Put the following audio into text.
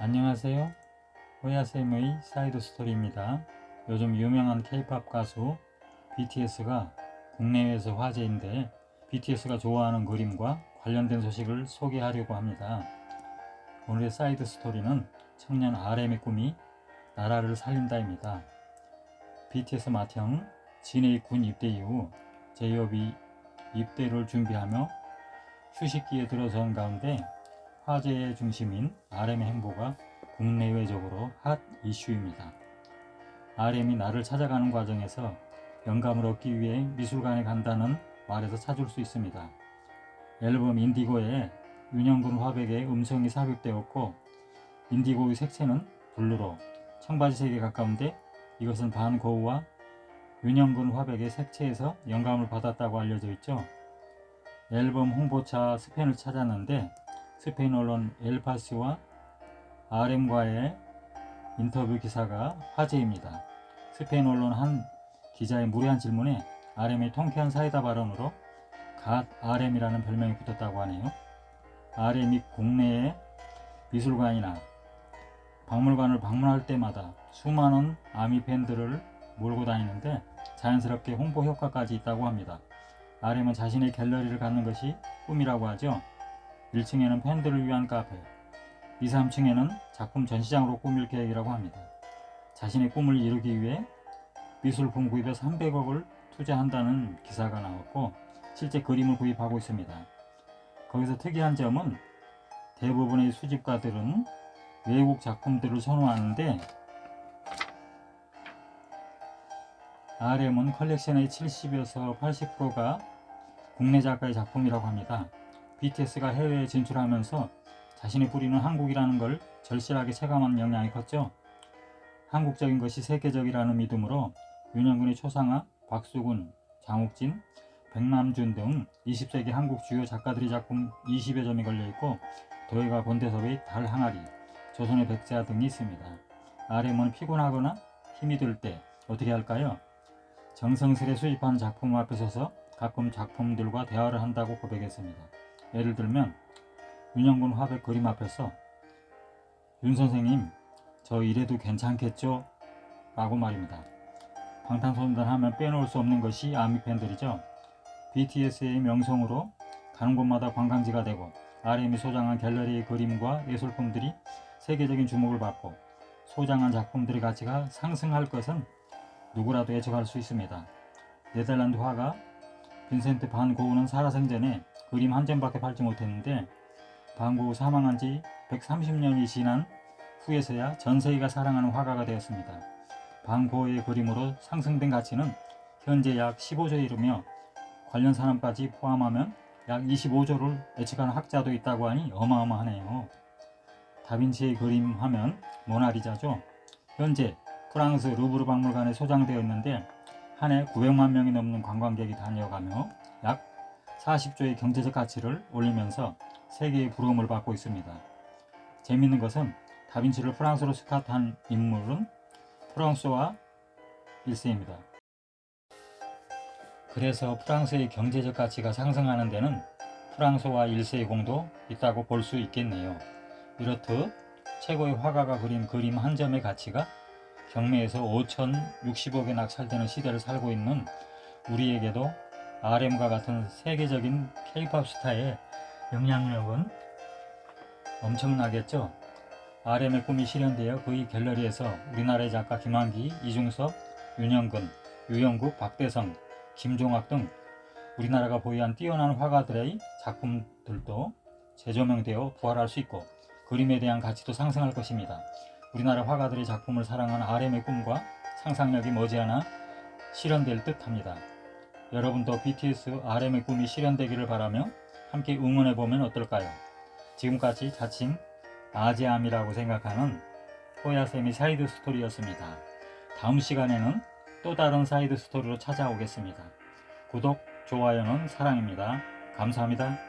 안녕하세요. 호야쌤의 사이드 스토리입니다. 요즘 유명한 K-팝 가수 BTS가 국내외에서 화제인데 BTS가 좋아하는 그림과 관련된 소식을 소개하려고 합니다. 오늘의 사이드 스토리는 청년 RM의 꿈이 나라를 살린다입니다. BTS 맏형 진의 군 입대 이후 제이홉이 입대를 준비하며 휴식기에 들어선 가운데 화제의 중심인 RM의 행보가 국내외적으로 핫 이슈입니다. RM이 나를 찾아가는 과정에서 영감을 얻기 위해 미술관에 간다는 말에서 찾을 수 있습니다. 앨범 인디고에 윤영근 화백의 음성이 삽입되었고 인디고의 색채는 블루로 청바지색에 가까운데 이것은 반고우와 윤영근 화백의 색채에서 영감을 받았다고 알려져 있죠. 앨범 홍보차 스펜을 찾았는데 스페인 언론 엘파시와 RM과의 인터뷰 기사가 화제입니다. 스페인 언론 한 기자의 무례한 질문에 RM의 통쾌한 사이다 발언으로 갓 RM이라는 별명이 붙었다고 하네요. RM이 국내의 미술관이나 박물관을 방문할 때마다 수많은 아미 팬들을 몰고 다니는데 자연스럽게 홍보 효과까지 있다고 합니다. RM은 자신의 갤러리를 갖는 것이 꿈이라고 하죠. 1층에는 팬들을 위한 카페, 2, 3층에는 작품 전시장으로 꾸밀 계획이라고 합니다. 자신의 꿈을 이루기 위해 미술품 구입에 300억을 투자한다는 기사가 나왔고 실제 그림을 구입하고 있습니다. 거기서 특이한 점은 대부분의 수집가들은 외국 작품들을 선호하는데 RM은 컬렉션의 70에서 80%가 국내 작가의 작품이라고 합니다. BTS가 해외에 진출하면서 자신의 뿌리는 한국이라는 걸 절실하게 체감한 영향이 컸죠. 한국적인 것이 세계적이라는 믿음으로 윤영근의 초상화, 박수근, 장욱진, 백남준 등 20세기 한국 주요 작가들의 작품 20여 점이 걸려있고 도예가 본대섭의 달 항아리, 조선의 백자 등이 있습니다. RM은 피곤하거나 힘이 들 때 어떻게 할까요? 정성스레 수집한 작품 앞에 서서 가끔 작품들과 대화를 한다고 고백했습니다. 예를 들면 윤영근 화백 그림 앞에서 윤 선생님 저 이래도 괜찮겠죠? 라고 말입니다. 방탄소년단 하면 빼놓을 수 없는 것이 아미 팬들이죠. BTS의 명성으로 가는 곳마다 관광지가 되고 RM이 소장한 갤러리의 그림과 예술품들이 세계적인 주목을 받고 소장한 작품들의 가치가 상승할 것은 누구라도 예측할 수 있습니다. 네덜란드 화가 빈센트 반 고우는 살아생전에 그림 한 점밖에 팔지 못했는데 반 고우 사망한 지 130년이 지난 후에서야 전 세계가 사랑하는 화가가 되었습니다. 반 고우의 그림으로 상승된 가치는 현재 약 15조에 이르며 관련 산업까지 포함하면 약 25조를 예측하는 학자도 있다고 하니 어마어마하네요. 다빈치의 그림 하면 모나리자죠. 현재 프랑스 루브르 박물관에 소장되어 있는데 한 해 900만 명이 넘는 관광객이 다녀가며 약 40조의 경제적 가치를 올리면서 세계의 부러움을 받고 있습니다. 재밌는 것은 다빈치를 프랑스로 스카트한 인물은 프랑스와 1세입니다. 그래서 프랑스의 경제적 가치가 상승하는 데는 프랑스와 1세의 공도 있다고 볼 수 있겠네요. 이렇듯 최고의 화가가 그린 그림 한 점의 가치가 경매에서 5,060억에 낙찰되는 시대를 살고 있는 우리에게도 RM과 같은 세계적인 K-팝 스타의 영향력은 엄청나겠죠. RM의 꿈이 실현되어 그의 갤러리에서 우리나라의 작가 김한기, 이중섭, 윤영근, 유영국, 박대성, 김종학 등 우리나라가 보유한 뛰어난 화가들의 작품들도 재조명되어 부활할 수 있고 그림에 대한 가치도 상승할 것입니다. 우리나라 화가들의 작품을 사랑하는 RM의 꿈과 상상력이 머지않아 실현될 듯 합니다. 여러분도 BTS RM의 꿈이 실현되기를 바라며 함께 응원해 보면 어떨까요? 지금까지 자칭 아재암이라고 생각하는 호야쌤의 사이드 스토리였습니다. 다음 시간에는 또 다른 사이드 스토리로 찾아오겠습니다. 구독, 좋아요는 사랑입니다. 감사합니다.